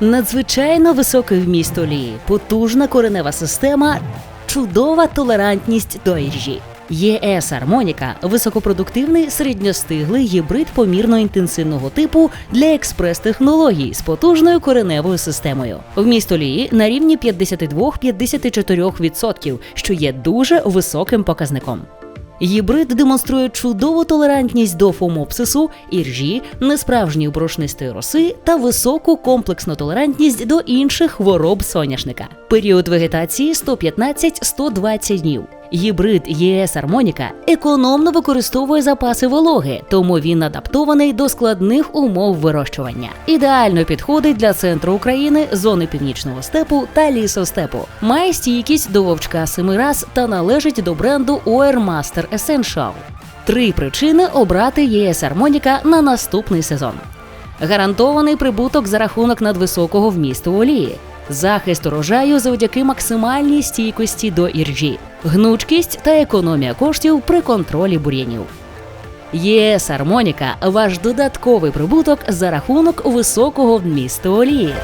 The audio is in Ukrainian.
Надзвичайно високий вміст олії, потужна коренева система, чудова толерантність до іржі. ЄС Армоніка високопродуктивний середньостиглий гібрид помірно-інтенсивного типу для експрес-технологій з потужною кореневою системою. Вміст олії на рівні 52-54%, що є дуже високим показником. Гібрид демонструє чудову толерантність до фомопсису, іржі, несправжньої брошнистої роси та високу комплексну толерантність до інших хвороб соняшника. Період вегетації 115-120 днів. Гібрид ЄС Армоніка економно використовує запаси вологи, тому він адаптований до складних умов вирощування. Ідеально підходить для центру України, зони північного степу та лісостепу. Має стійкість до вовчка семи раз та належить до бренду OR Master Essential. Три причини обрати ЄС Армоніка на наступний сезон. Гарантований прибуток за рахунок надвисокого вмісту олії, захист урожаю завдяки максимальній стійкості до іржі, гнучкість та економія коштів при контролі бур'янів. ЄС Армоніка ваш додатковий прибуток за рахунок високого вмісту олії.